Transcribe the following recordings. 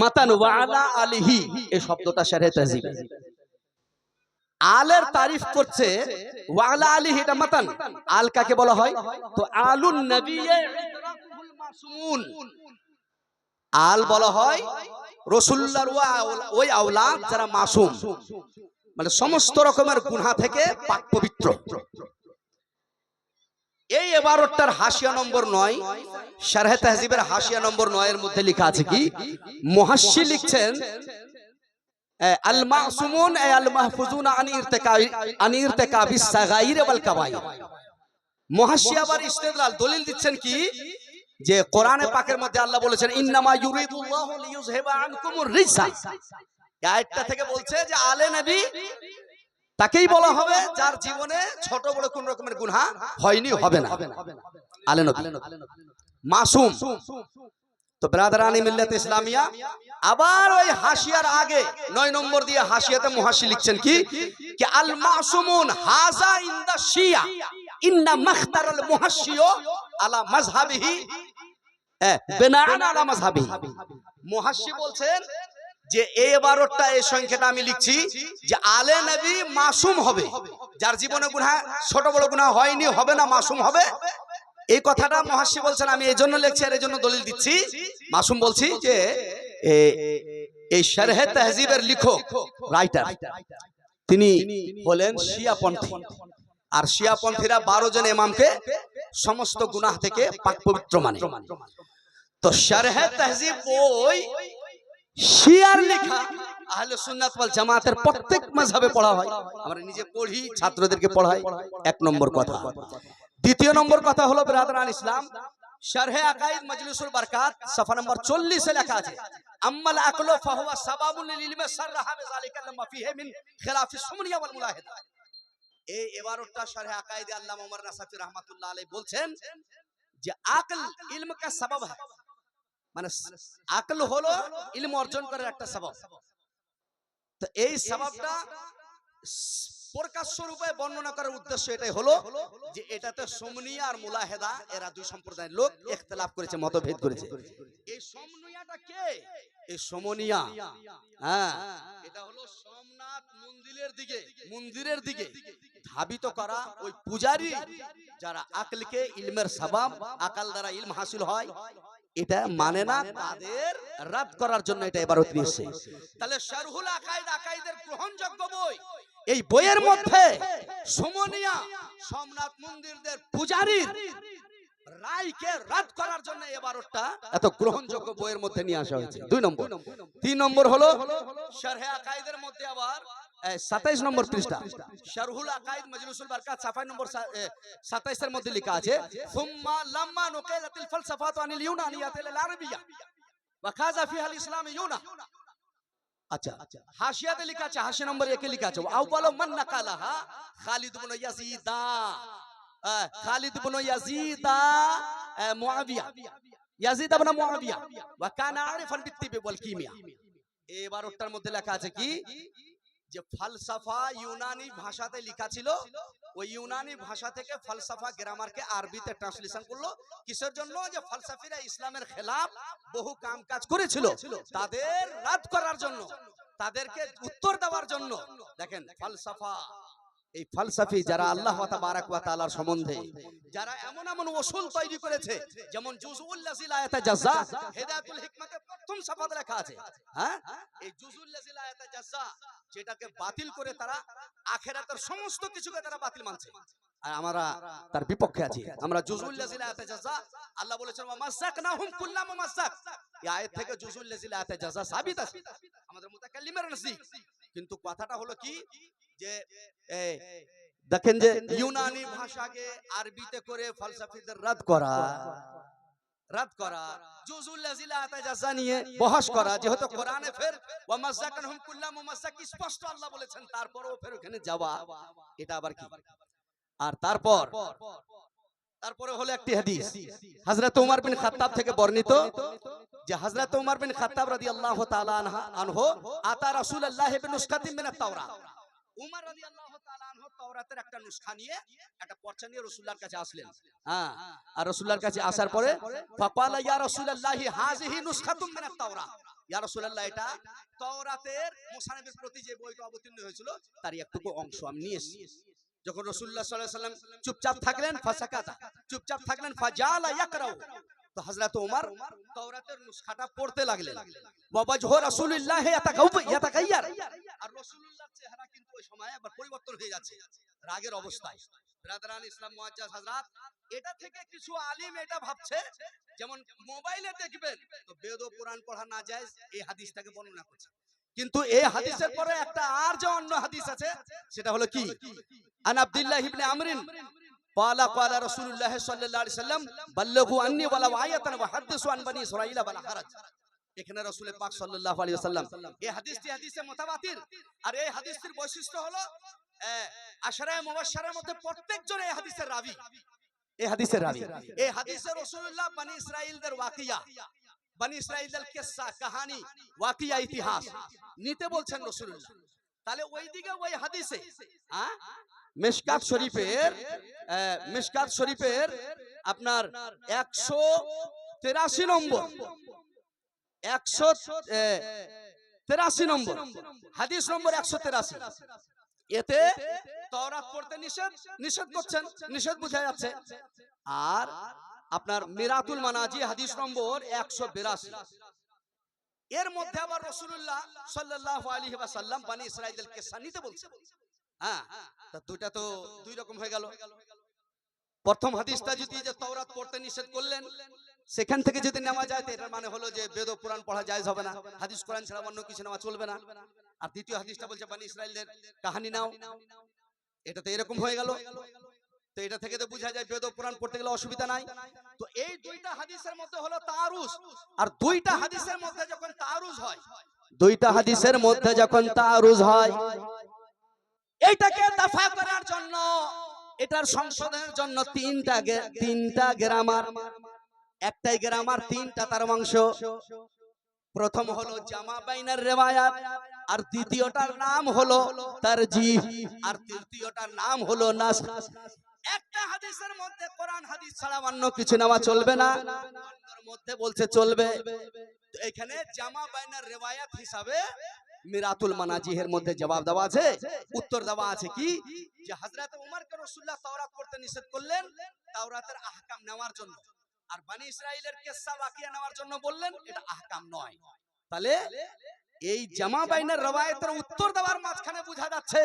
মাতান ওয়ালা আলিহি। এই শব্দটা শারে তাহজিব। আলের তারিফ করছে ওয়ালা আলিহি, এটা মাতান। আল কাকে বলা হয়? তো আলুন নবিয়ে আল বলা হয় আওলা- ওই আওলাদ যারা মাসুম। মানে সমস্ত রকমের গুনাহ থেকে পাক পবিত্র। এই এবারটার হাসিয়া নম্বর নয় শারহে তাহজিবের হাসিয়া নম্বর নয়ের মধ্যে লেখা আছে কি? মুহাশশি লিখছেন দলিল দিচ্ছেন কি? যে পাকের মধ্যে আল্লাহ বলেছেন থেকে বলছে যে, আলে নবী তাকেই বলা হবে যার জীবনে ছোট বড় কোন রকমের গুনাহ হয়নি হবে না। আলে নবী। মাসুম। তো ব্রাদারানি মিল্লাত ইসলামিয়া আবার ওই হাসিয়ার আগে নয় নম্বর দিয়ে হাসিয়াতে মুহাশি লিখছেন কি? কি আল মাসুমুন হাজা ইনদা শিয়া ইন্না মাখতার আল মুহাশিও আলা মাযহাবিহি। হ্যাঁ বিনাআন আলা মাযহাবিহি। মুহাশি বলছেন যে এই বারোটা এই সংখ্যাটা আমি লিখছি যে আলে নবী মাসুম হবে। যার জীবনে গুনাহ, ছোট বড় গুনাহ হয়নি, হবে না, মাসুম হবে। এই কথাটা মহাশি বলছেন, আমি এই জন্য লিখছি আর এই জন্য দলিল দিচ্ছি। মাসুম বলছি যে এই শারহে তাহজিবের লিখক রাইটার তিনি হলেন শিয়াপন্থী। আর শিয়াপন্থীরা বারো জন ইমামকে সমস্ত গুনাহ থেকে পাক পবিত্র মানে। তো শারহে তাহজিব বই শিয়ার লেখা আহলে সুন্নাত ওয়াল জামাতের প্রত্যেক মাযহাবে পড়া হয়। আমরা নিজে পড়ি, ছাত্রদেরকে পড়াই। এক নম্বর কথা। দ্বিতীয় নম্বর কথা হলো ব্রাদারান ইসলাম। শারহে আকাইদ মজলিসুল বারকাত, সফা নম্বর 40 এ লেখা আছে, আম্মাল আকলু ফাহুয়া সাবাবুল লিল ইলমি সাররাহা বিযালিকা লামা ফিহি মিন খিলাফি সুমনিয়া ওয়াল মুলাহিদা। এই এবারটা শারহে আকাইদ আল্লামা ওমর নাসাফি রাহমাতুল্লাহ আলাইহি বলছেন যে, আকল ইলম কা সবাব है মানে আকল হলো ইলম অর্জন করার একটা সবাব তো এই প্রকাশ্য রূপে বর্ণনা করার উদ্দেশ্য এটাই হলো যে এটাতে সমনিয়া আর মুলাহেদা এরা দুই সম্প্রদায়ের লোক ইখতিলাফ করেছে মতভেদ করেছে। এই সমনিয়াটা কে? এই সমনিয়া হ্যাঁ। এটা হলো সোমনাথ মন্দিরের দিকে মন্দিরের দিকে ধাবিত করা ওই পূজারি যারা আকলকে ইলমের সবাব আকাল দ্বারা ইলম হাসিল হয়। এটা মানে না তাদের রাদ করার জন্য এটা এবার নিয়েছে তাহলে শারহুল আকাইদ, আকাইদের গ্রহণযোগ্য বই। এই বইয়ের মধ্যে সমনিয়া সোমনাথ মন্দিরদের পূজারীর রায়কে রাদ করার জন্য এবারটা এত গ্রহণযোগ্য বইয়ের মধ্যে নিয়ে আসা হয়েছে। দুই নম্বর। তিন নম্বর হলো, শারহে আকাইদের মধ্যে আবার সাতাইশ নম্বর পৃষ্ঠা। শারহুল আকাইদ মজলিসুল বারকাত সাফাই নম্বর সাতাইশ এর মধ্যে লেখা আছে সুম্মা লাম্মা নুকাইলাতিল ফালসাফাতু আনিল ইউনানিয়াতিল আরবিয়া ওয়া খাযা ফিহা আল ইসলাম ইউনা। আচ্ছা। হাসিয়াতে লেখা আছে হাসি নম্বর একে লেখা আছে আউয়ালু মান নাকালাহা খালিদ ইবনে ইয়াজিদা খালিদ ইবনে ইয়াজিদা মুআবিয়া। ইয়াজিদ ইবনে মুআবিয়া। ওয়া কানা আরিফান বিত্তিবি ওয়াল কিমিয়া। এই বারোটার মধ্যে লেখা আছে কি? যে ফালসাফা ইউনানি ভাষাতে লেখা ছিল, ওই ইউনানি ভাষা থেকে ফালসাফা গ্রামারকে আরবিতে ট্রান্সলেশন করল। কিসের জন্য? যে ফালসাফিরা ইসলামের খেলাফ বহু কাম কাজ করেছিল তাদের রাত করার জন্য, তাদেরকে উত্তর দেওয়ার জন্য। দেখেন, ফালসাফা এই ফালসাফি যারা আল্লাহ তাআলার সম্বন্ধে যারা এমন এমন ওসুল তৈরি করেছে যেমন হিদায়াতুল হিকমাতে প্রথম সাফাতে লেখা আছে। হ্যাঁ? এই যেটাকে বাতিল করে তারা আখেরাতের সমস্ত কিছুকে তারা বাতিল মানছে। আর আমরা তার বিপক্ষে আছি। আমরা আয়াতে আল্লাহ বলেছেন এই আয়াত থেকে আয়াতে সাবিত আছে। আমাদের মুতাকাল্লিমের কিন্তু কথাটা হলো কি? যে দেখেন যে ইউনানি ভাষাকে আরবিতে করে ফলসাফিদের রাদ করা রাদ করা। জুজুল লাজিলা আতা নিয়ে বহস করা যেহেতু কোরআনে ফের ওয়া মাযাকানহুম কুল্লা মুমাযাক স্পষ্ট আল্লাহ বলেছেন তারপরেও ফের ওখানে যাওয়া। এটা আবার কি? আর তারপর তারপরে। হলো একটি হাদিস। হযরত ওমর বিন খাত্তাব থেকে বর্ণিত যে হযরত ওমর বিন খাত্তাব রাদিয়াল্লাহু তাআলা আনহা আতা রাসূলুল্লাহ বিন নুসকাতিন মিনাত তাওরাত। উমর তাআলা আনহু তাওরাতের একটা নুসখা নিয়ে একটা পর্চা নিয়ে রসুল্লাহর কাছে আসলেন। হ্যাঁ আর রসুল্লাহর কাছে আসার পরে ফাকালা, ইয়া রাসূলুল্লাহি, হাযিহি নুসখাতুম তাওরাত ইয়া রাসূলুল্লাহ, এটা তাওরাতের মুসা নবীর প্রতি যে বইটা অবতীর্ণ হয়েছিল তার একটুকু অংশ আমি যখন রসুল্লাহ সাল্লাল্লাহু আলাইহি সাল্লাম চুপচাপ থাকলেন, ফাসাকাতা। চুপচাপ থাকলেন, ফাজালা ইয়াকরাউ। তো হযরত ওমর তাওরাতের নুসখাটা পড়তে লাগলেন। বাবা জোহ রাসূলুল্লাহ ইয়াতাকাউ- ইয়াতাকাইয়ার। আর রাসূলুল্লাহর চেহারা কিন্তু ওই সময় আবার পরিবর্তন হয়ে যাচ্ছে রাগের অবস্থায়। ব্রাদারান ইসলাম মুআজ্জাজ হযরত এটা থেকে কিছু আলিম এটা ভাবছে যেমন মোবাইলে দেখবেন তো বেদ ও কোরআন পড়া না যায় এই হাদিসটাকে বর্ণনা করছে। কিন্তু এই হাদিসের পরে একটা আর যে অন্য হাদিস আছে সেটা হলো কি? আন আব্দুল্লাহ ইবনে আমরিন পালা পালা রসুল্লাহ সাল্লাহ সাল্লাম বাল্লঘু আন্নি ওয়ালা আয়াতান ওয়া হাদিসু আন বনি ইসরাঈল ওয়ালা হারাজ এখানে রাসূল পাক সাল্লাল্লাহু আলাইহি ওয়াসাল্লাম এই হাদিসটি হাদিসে মুতাওয়াতির আর এই হাদিসটির বৈশিষ্ট্য হলো আশরায়ে মুবাশশারের মধ্যে প্রত্যেকজন এই হাদিসের রাবী। এই হাদিসের রাবী। এই হাদিসে রাসূলুল্লাহ বনি ইসরাঈলদের ওয়াকিয়া, বনি ইসরাঈলদের কিসসা কাহিনী, ওয়াকিয়া, ইতিহাস নিতে বলছেন রাসূলুল্লাহ। তাহলে ওইদিকে ওই হাদিসে হ্যাঁ মিশকাত শরীফের আহ, মিশকাত শরীফের আপনার একশো তেরাশি নম্বর। একশো তেরাশি নম্বর। হাদিস নম্বর একশো তেরাশি। এতে তওরাত পড়তে নিষেধ নিষেধ করছেন নিষেধ বোঝা যাচ্ছে। আর আপনার মিরাতুল মানাজি হাদিস নম্বর একশো বিরাশি। এর মধ্যে আবার রসুল্লাহ সাল্লাল্লাহু আলাইহি ওয়াসাল্লাম বানি ইসরাইলের কেসা নিতে বলছে। হ্যাঁ তা দুইটা তো দুই রকম হয়ে গেল। প্রথম হাদিসটা যদি যে তওরাত পড়তে নিষেধ করলেন, সেখান থেকে যদি নেওয়া যায় এটার মানে হলো যে বেদ পুরাণ পড়া জায়েজ হবে না। হাদিস, কোরআন ছাড়া অন্য কিছু নেওয়া চলবে না। আর দ্বিতীয় হাদিসটা বলছে বানি ইসরাইলদের কাহিনী নাও। এটা তো এরকম হয়ে গেল। তো এটা থেকে তো বোঝা যায় বেদ পুরাণ পড়তে গেলে অসুবিধা নাই। তো এই দুইটা হাদিসের মধ্যে হলো তারুস আর দুইটা হাদিসের মধ্যে যখন তারুজ হয়, দুইটা হাদিসের মধ্যে যখন তারুস হয়, এইটাকে দফা করার জন্য এটার সংশোধনের জন্য তিনটা তিনটা গ্রামার। একটাই গ্রামার তিনটা তার অংশ। প্রথম হলো জামা বাইনার রেওয়ায়াত। আর দ্বিতীয়টার নাম হলো তারজি আর তৃতীয়টার নাম হলো নাস। একটা হাদিসের মধ্যে কোরআন হাদিস ছাড়া অন্য কিছু নেওয়া চলবে না। মধ্যে বলছে চলবে। এখানে জামা বাইনার রেওয়ায়াত হিসাবে মিরাতুল মানাজিহের মধ্যে জবাব দেওয়া আছে, উত্তর দেওয়া আছে কি? যে হযরত উমরকে রাসূলুল্লাহ তাওরাত পড়তে নিষেধ করলেন, তাওরাতের আহকাম নেওয়ার জন্য। আর বনি ইসরাইলের কিসসা ওয়াকিয়া নেওয়ার জন্য বললেন, এটা আহকাম নয়। তাহলে এই জামা বাইনের রবায়তের উত্তর দেওয়ার মাঝখানে বোঝা যাচ্ছে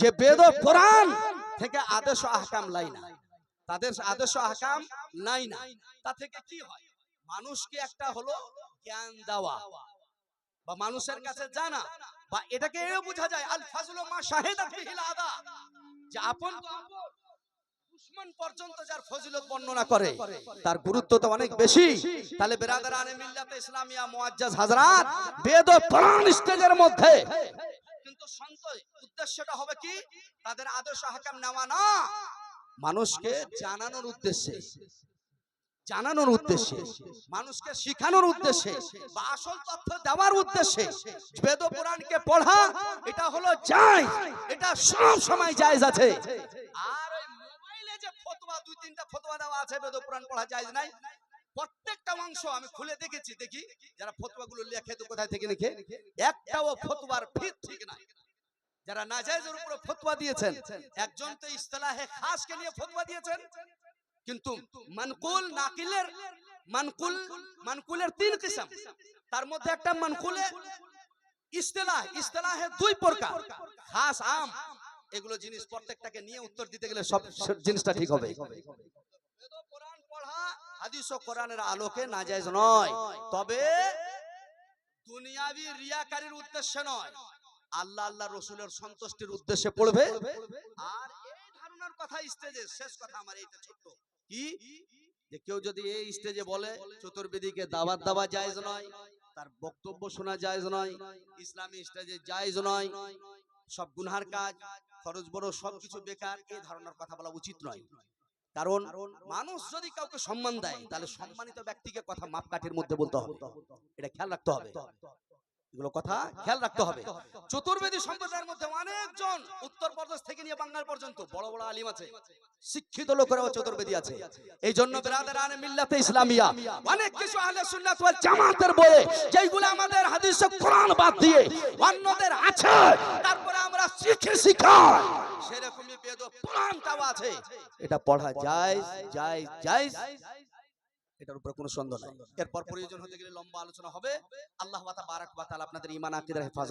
যে বেদ কোরআন থেকে আদেশ আহকাম লাই না। তাদের আদেশ আহকাম নাই না। তা থেকে কি হয়? মানুষকে একটা হলো জ্ঞান দেওয়া। বা মানুষের কাছে জানা, বা এটাকে এও বোঝা যায় আল ফাজলু মা বিহিল আদা, যে আপন পর্যন্ত যার ফজিলত বর্ণনা করে, তার গুরুত্ব তো অনেক বেশি। তাহলে বেরাদারানে মিল্লাতে ইসলামিয়া মুআজ্জাজ হাজরাত বেদ কোরআন স্টেজের মধ্যে। কিন্তু উদ্দেশ্যটা হবে কি? তাদের আদর্শ হাকাম নেওয়া না। মানুষকে জানানোর উদ্দেশ্যে। জানানোর উদ্দেশ্যে, মানুষকে শিখানোর উদ্দেশ্যে বা আসল তথ্য দেওয়ার উদ্দেশ্যে বেদ পুরাণকে পড়া, এটা হলো জায়েজ এটা সব সময় জায়েজ আছে। আর ওই মোবাইলে যে ফতোয়া, দুই তিনটা ফতোয়া দেওয়া আছে, বেদ পুরাণ পড়া জায়েজ নাই। প্রত্যেকটা অংশ আমি খুলে দেখেছি, দেখি, যারা ফতোয়াগুলো লেখে তো কোথায় থেকে লিখে? একটাও ফতোয়ার ভিত ঠিক নাই। যারা নাজায়েজের উপরে ফতোয়া দিয়েছেন, একজন তো ইস্তেলাহে খাসকে নিয়ে ফতোয়া দিয়েছেন। কিন্তু মানকুল নাকিলের মানকুল মানকুলের তিন কিসম। তার মধ্যে একটা মানকুলে ইস্তেলাহ। ইস্তেলাহে দুই প্রকার। খাস আম এগুলো জিনিস প্রত্যেকটাকে নিয়ে উত্তর দিতে গেলে সব জিনিসটা ঠিক হবে। কোরআন পড়া হাদিস ও কোরআনের আলোকে নাজায়েজ নয়। তবে দুনিয়াবি রিয়াকারীর উদ্দেশ্যে নয়। আল্লাহ আল্লাহ রসুলের সন্তুষ্টির উদ্দেশ্যে পড়বে। আর এই ধারণার কথা স্টেজে শেষ কথা আমার এইটা ছোট্ট। কি? যে কেউ যদি এই স্টেজে বলে, চতুর্বেদীকে দাওয়াত দেওয়া জায়েজ নয়, তার বক্তব্য শোনা জায়েজ নয়, ইসলামী স্টেজে জায়েজ নয়, সব গুনহার কাজ, খরচ বড় সবকিছু বেকার, এই ধারণার কথা বলা উচিত নয়। কারণ মানুষ যদি কাউকে সম্মান দেয়, তাহলে সম্মানিত ব্যক্তিকে কথা মাপকাঠির মধ্যে বলতে হবে। এটা খেয়াল রাখতে হবে। এগুলো কথা খেয়াল রাখতে হবে। চতুর্বেদী সম্প্রদায়ের মধ্যে অনেকজন উত্তরপ্রদেশ থেকে নিয়ে বাংলার পর্যন্ত বড় বড় আলিম আছে, শিক্ষিত লোকেরাও চতুর্বেদী আছে। এই জন্য বেরাদার মিল্লাতে ইসলামিয়া, অনেক কিছু আহলে সুন্নাত ওয়াল জামাতের বলে যেগুলো আমাদের হাদিসে কোরআন বাদ দিয়ে অন্যদের আছে, তারপরে আমরা শিখে শিখাই। সেরকমই বেদ ও পুরাণটাও আছে। এটা পড়া যায় যায় যায়। এটার উপরে কোনো সন্দেহ নাই। এরপর প্রয়োজন হতে গেলে লম্বা আলোচনা হবে। আল্লাহ বাতা বারাক বাতাল আপনাদের ইমান আকিদার হেফাজত